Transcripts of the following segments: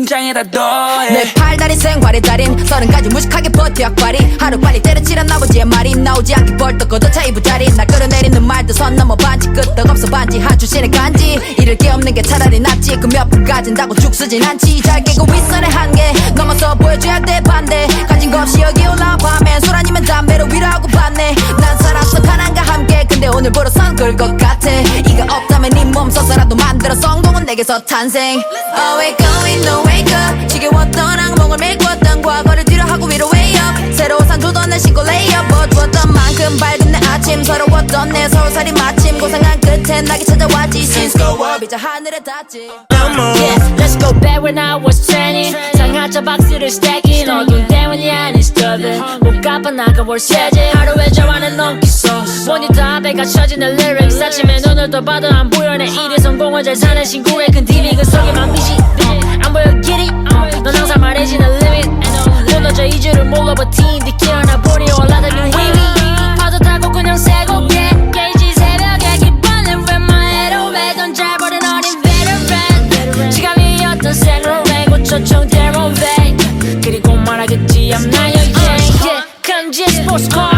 통장에다 넣어 내 팔다리 생활의 달인 서른까지 무식하게 버텨 약발이 하루 빨리 때려치란 아버지의 말이 나오지 않게 벌떡 걷어 차 이부자리. 날 끌어내리는 말도 선 넘어 반지 끄떡없어 반지. 한 출신의 간지. 이를 게 없는 게 차라리 낫지. 그 몇 푼 가진다고 죽 쓰진 않지. 잘 깨고 윗선의 한계. 넘어서 보여줘야 돼 반대. 가진 거 없이 여기 올라와 밤엔 술 아니면 담배로 위로하고 받네. 난 살았어 가난과 함께. 근데 오늘부로선 그럴 것 같아. 이가 없다면 네 몸 써서라도 만들어 성공은 내게서 탄생. Awake going no wake up. 지겨웠던 악몽을 메꿨던 과거를 뒤로하고 위로 way up 새로 산 도전을 신고 lay up. 어두웠던 만큼 밝은 내 아침. 서러웠던 내 서울살이 마침. 고생한 끝에 낙이 찾아왔지. Since go up. 이제 하늘에 닿지. Yeah, let's go. Back when I was 20 상하차 박스를 stacking 어두운 때문이 아닌 스터들. 못 갚아 나가 월세제. 하루에 저만은 넘기 소 모니터 앞에 갇혀지는 lyrics. 아침에 눈을 떠봐도 안 보여 내 일이 성공을 잘 사는 친구의 큰 TV 그 속에만 빛이 안 보여 길이 넌 항상 말해지는 limit. 무너져 이주를 몰라 버틴 뒤키어나 보니 올라다닌 위위 파도 타고 그냥 새고 게 게이지 새벽에 기뻐는 웬만해도 왜돈 잘 버린 어린 veteran. 지갑이었던 생로레 고초총 대로베 그리고 말하겠지 I'm not your gang. Yeah 금지 스포츠카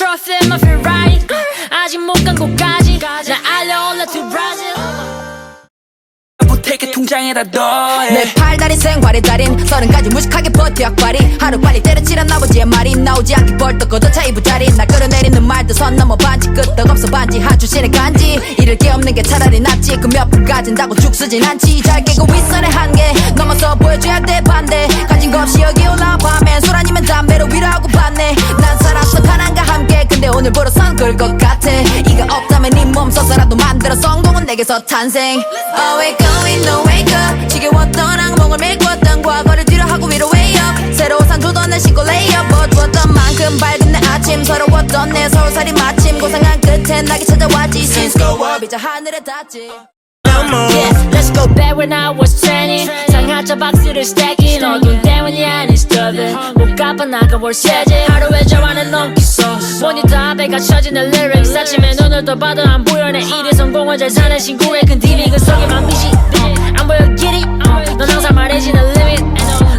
트로피 곳까지 나 알려올라 to Brazil. 보태게 통장에다 넣어 내 팔다리 생활의 달인 서른까지 무식하게 버텨 약발이 하루 빨리 때려치란 아버지의 말이 나오지 않게 벌떡 걷어 차 이 부자리. 날 끌어내리는 말도 선 넘어 반지 끄떡 없어 반지. 한 출신의 간지. 이를 게 없는 게 차라리 낫지. 그몇 푼 가진다고 죽 쓰진 않지. 잘 깨고 윗선의 한계 넘어서 보여줘야 돼 반대. 가진 거 없이 여기 올 내게서 탄생. Awake going no wake up. 지겨웠던 악몽을 메꿨던 과거를 뒤로하고 위로 way up 새로 산 도전을 신고 lay up. 어두웠던 만큼 밝은 내 아침. 서러웠던 내 서울살이 마침. 고생한 끝에 낙이 찾아왔지. Since go up. 이제 하늘에 닿지. Yeah, let's go. Back when I was 20 상하차 박스를 stacking 어두운 때문이 아닌 스터들 못 갚아 나가 월세제. 하루에 저만은 넘 모니터 앞에 갇혀지는 lyrics. 아침에 눈을 떠봐도 안 보여 내 일이 성공을 잘 사는 친구의 큰 TV 그 속에만 빛이 안 보여 길이 넌 항상 말해지는 limit.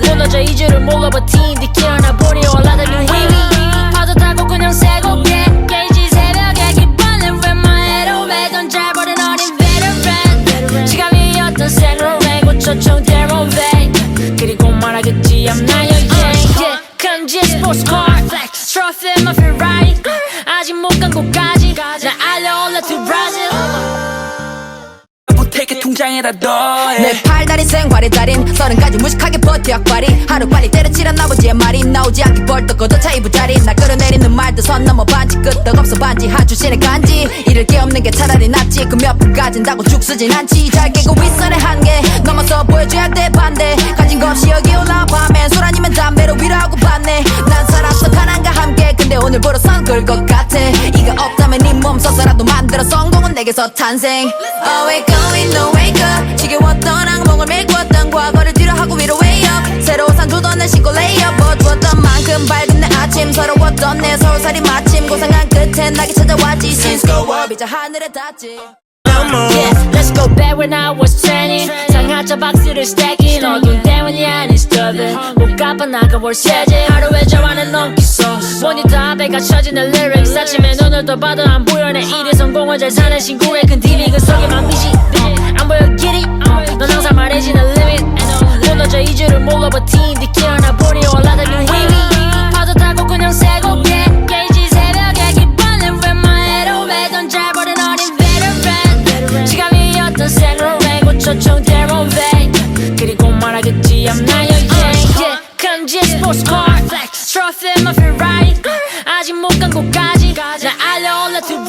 무너져 이주를 몰라 버틴 뒤키어나 보니 올라다닌 위위 파도 타고 그냥 새고 게 게이지 새벽에 기뻐는 웬만해도 왜돈 잘 버린 어린 veteran. 지갑이었던 생로레 고초총 대로베 그리고 말하겠지 I'm not your gang 스포츠카 나 알려올라 to Brazil. 보태게 통장에다 넣어 내 팔다리 생활의 달인 서른까지 무식하게 버텨 약발이 하루 빨리 때려치란 아버지의 말이 나오지 않게 벌떡 걷어차 이부자리. 날 끌어내리는 말도 선 넘어 반지 끄떡 없어 반지. 한 출신의 간지. 이를 게 없는 게 차라리 낫지. 그 몇 푼 가진다고 죽 쓰진 않지. 잘 깨고 윗선의 한계 넘어서 보여줘야 돼 반대. 가진 거 없이 여기 올라와 밤엔. 술 아니면 담배로 위로하고 오늘부로선 그럴 것 같아. 이가 없다면 네몸 써서라도 만들어. 성공은 내게서 탄생. Awake going no wake up. 지겨웠던 악몽을 메꿨던 과거를 뒤로하고 위로 way up. 새로 산 도전을 신고 lay up. 어두웠던 만큼 밝은 내 아침. 서러웠던 내 서울살이 마침 고생한 끝에 낙이 찾아왔지. Since go up. 이제 하늘에 닿지 Yeah, let's go back when I was 20 상하차 박스를 stacking 어두운 때문이 아닌 스터들 못 갚아 나가 월세제. 하루에 저만은 넘기소. 모니터 앞에 갇혀지는 lyrics. 아침에 눈을 떠봐도 안 보여 내. 일이 성공을 잘 사는 친구의 큰 TV 그 속에만 빛이 안 보여 길이. 넌 항상 말해지는 limit. 무너져 이주를 몰라 버틴 뒤 곳까지 나 알려올라 Brazil